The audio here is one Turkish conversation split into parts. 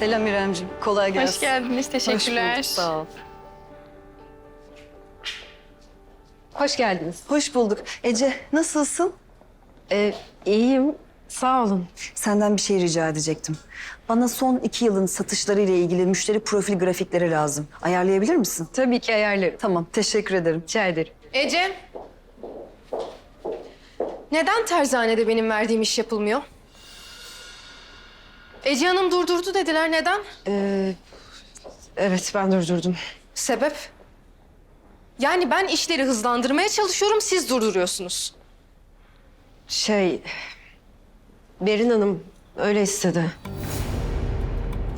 Selam İremciğim. Kolay gelsin. Hoş geldiniz. Hoş Teşekkürler. bulduk. Sağ ol. Hoş geldiniz. Hoş bulduk. Ece nasılsın? Ee, iyiyim. Sağ olun. Senden bir şey rica edecektim. Bana son iki yılın satışları ile ilgili müşteri profil grafikleri lazım. Ayarlayabilir misin? Tabii ki ayarlarım. Tamam, teşekkür ederim. Rica ederim. Ece. Neden terzanede benim verdiğim iş yapılmıyor? Ece Hanım durdurdu dediler. Neden? Ee, evet ben durdurdum. Sebep? Yani ben işleri hızlandırmaya çalışıyorum, siz durduruyorsunuz. Şey... Berin Hanım öyle istedi.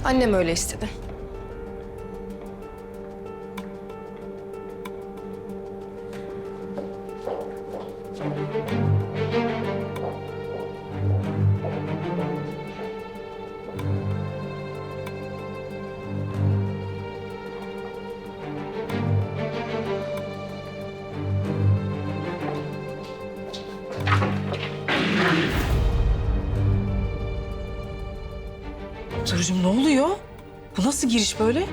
Annem öyle istedi. Duru'cum ne oluyor? Bu nasıl giriş böyle?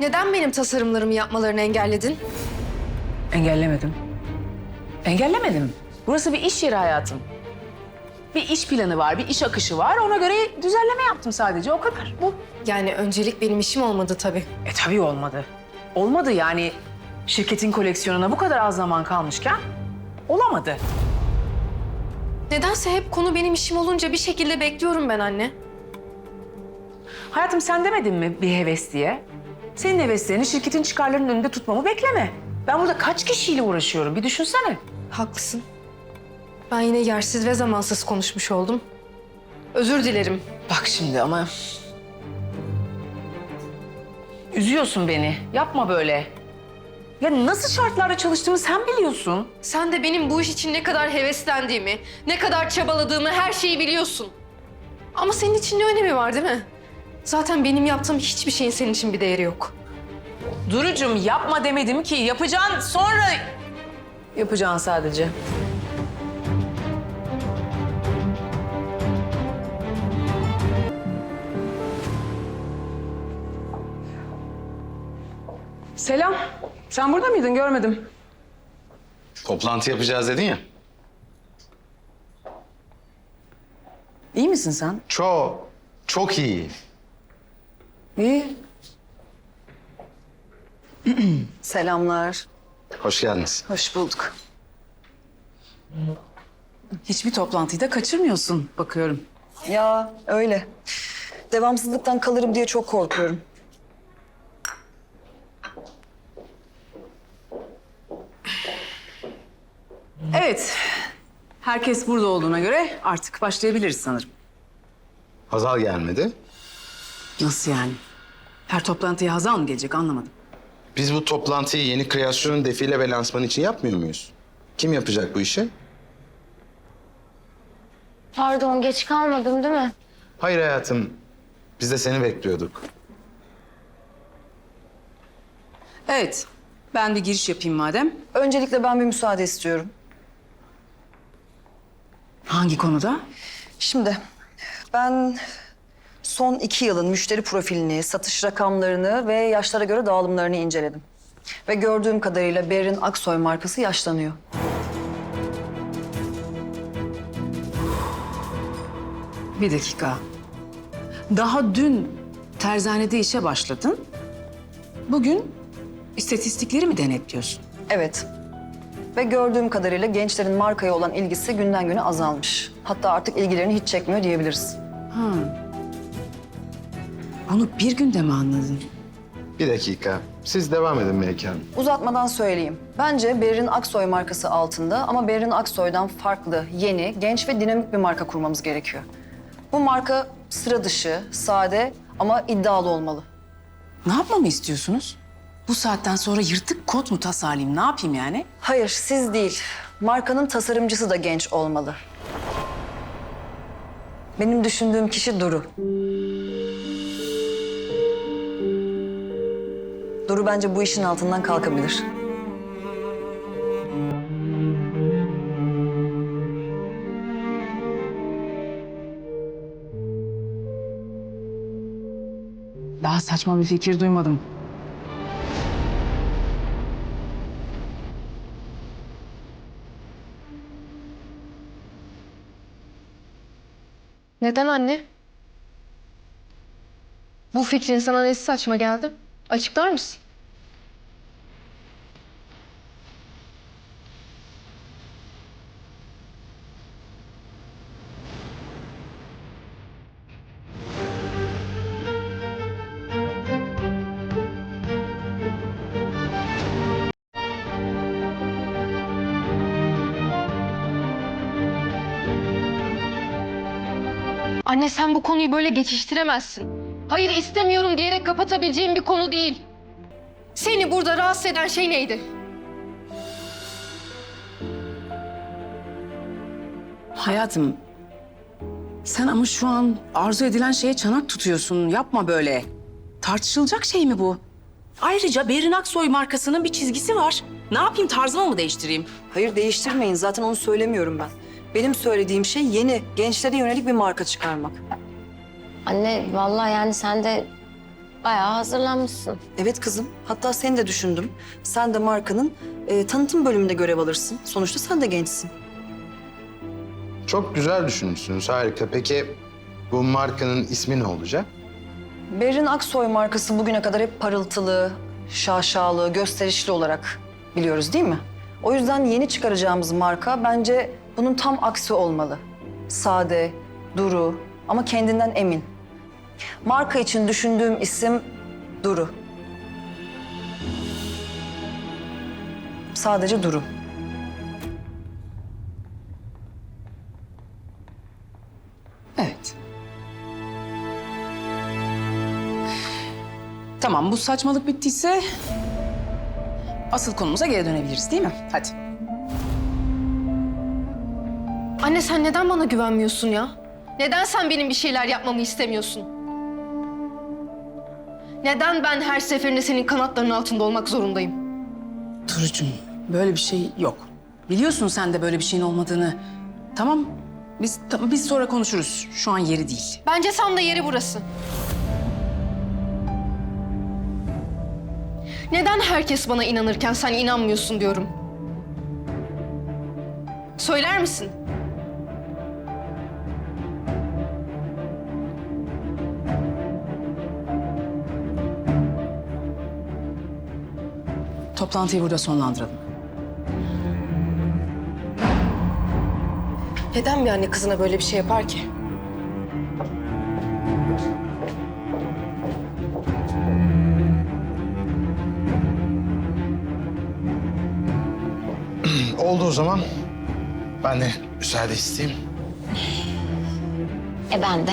Neden benim tasarımlarımı yapmalarını engelledin? Engellemedim. Engellemedim. Burası bir iş yeri hayatım. Bir iş planı var, bir iş akışı var. Ona göre düzenleme yaptım sadece. O kadar. Bu. Yani öncelik benim işim olmadı tabii. E tabii olmadı. Olmadı yani. Şirketin koleksiyonuna bu kadar az zaman kalmışken olamadı. Nedense hep konu benim işim olunca bir şekilde bekliyorum ben anne. Hayatım sen demedin mi bir heves diye? Senin heveslerini şirketin çıkarlarının önünde tutmamı bekleme. Ben burada kaç kişiyle uğraşıyorum bir düşünsene. Haklısın. Ben yine yersiz ve zamansız konuşmuş oldum. Özür dilerim. Bak şimdi ama... Üzüyorsun beni. Yapma böyle. Ya nasıl şartlarda çalıştığımı sen biliyorsun. Sen de benim bu iş için ne kadar heveslendiğimi, ne kadar çabaladığımı her şeyi biliyorsun. Ama senin için ne önemi var değil mi? Zaten benim yaptığım hiçbir şeyin senin için bir değeri yok. Durucum yapma demedim ki. Yapacaksın sonra... Yapacaksın sadece. Selam. Sen burada mıydın? Görmedim. Toplantı yapacağız dedin ya. İyi misin sen? Çok, çok iyi. İyi. Selamlar. Hoş geldiniz. Hoş bulduk. Hiçbir toplantıyı da kaçırmıyorsun bakıyorum. Ya öyle. Devamsızlıktan kalırım diye çok korkuyorum. Evet. Herkes burada olduğuna göre artık başlayabiliriz sanırım. Hazal gelmedi. Nasıl yani? Her toplantıya Hazal mı gelecek anlamadım. Biz bu toplantıyı yeni kreasyonun defile ve lansmanı için yapmıyor muyuz? Kim yapacak bu işi? Pardon geç kalmadım değil mi? Hayır hayatım. Biz de seni bekliyorduk. Evet. Ben bir giriş yapayım madem. Öncelikle ben bir müsaade istiyorum. Hangi konuda? Şimdi ben son iki yılın müşteri profilini, satış rakamlarını ve yaşlara göre dağılımlarını inceledim. Ve gördüğüm kadarıyla Berin Aksoy markası yaşlanıyor. Bir dakika. Daha dün terzanede işe başladın. Bugün istatistikleri mi denetliyorsun? Evet. Ve gördüğüm kadarıyla gençlerin markaya olan ilgisi günden güne azalmış. Hatta artık ilgilerini hiç çekmiyor diyebiliriz. Ha. Bunu bir günde mi anladın? Bir dakika. Siz devam edin Melike Hanım. Uzatmadan söyleyeyim. Bence Berin Aksoy markası altında ama Berin Aksoy'dan farklı, yeni, genç ve dinamik bir marka kurmamız gerekiyor. Bu marka sıra dışı, sade ama iddialı olmalı. Ne yapmamı istiyorsunuz? Bu saatten sonra yırtık kot mu tasarlayayım? Ne yapayım yani? Hayır, siz değil. Markanın tasarımcısı da genç olmalı. Benim düşündüğüm kişi Duru. Duru bence bu işin altından kalkabilir. daha saçma bir fikir duymadım. Neden anne? Bu fikrin sana nesi saçma geldi? Açıklar mısın? Anne sen bu konuyu böyle geçiştiremezsin. Hayır istemiyorum diyerek kapatabileceğim bir konu değil. Seni burada rahatsız eden şey neydi? Hayatım, sen ama şu an arzu edilen şeye çanak tutuyorsun. Yapma böyle. Tartışılacak şey mi bu? Ayrıca Berin Aksoy markasının bir çizgisi var. Ne yapayım tarzımı mı değiştireyim? Hayır değiştirmeyin. Zaten onu söylemiyorum ben. Benim söylediğim şey yeni, gençlere yönelik bir marka çıkarmak. Anne vallahi yani sen de bayağı hazırlanmışsın. Evet kızım. Hatta seni de düşündüm. Sen de markanın e, tanıtım bölümünde görev alırsın. Sonuçta sen de gençsin. Çok güzel düşünmüşsünüz. Harika. Peki bu markanın ismi ne olacak? Berrin Aksoy markası bugüne kadar hep parıltılı, şaşalı, gösterişli olarak biliyoruz değil mi? O yüzden yeni çıkaracağımız marka bence bunun tam aksi olmalı. Sade, duru ama kendinden emin. Marka için düşündüğüm isim Duru. Sadece Duru. Evet. Tamam bu saçmalık bittiyse asıl konumuza geri dönebiliriz değil mi? Hadi. Anne sen neden bana güvenmiyorsun ya? Neden sen benim bir şeyler yapmamı istemiyorsun? Neden ben her seferinde senin kanatlarının altında olmak zorundayım? Turucuğum böyle bir şey yok. Biliyorsun sen de böyle bir şeyin olmadığını. Tamam biz tamam, biz sonra konuşuruz. Şu an yeri değil. Bence tam da yeri burası. Neden herkes bana inanırken sen inanmıyorsun diyorum. Söyler misin? Toplantıyı burada sonlandıralım. Neden bir anne kızına böyle bir şey yapar ki? Oldu o zaman. Ben de müsaade isteyeyim. E ben de.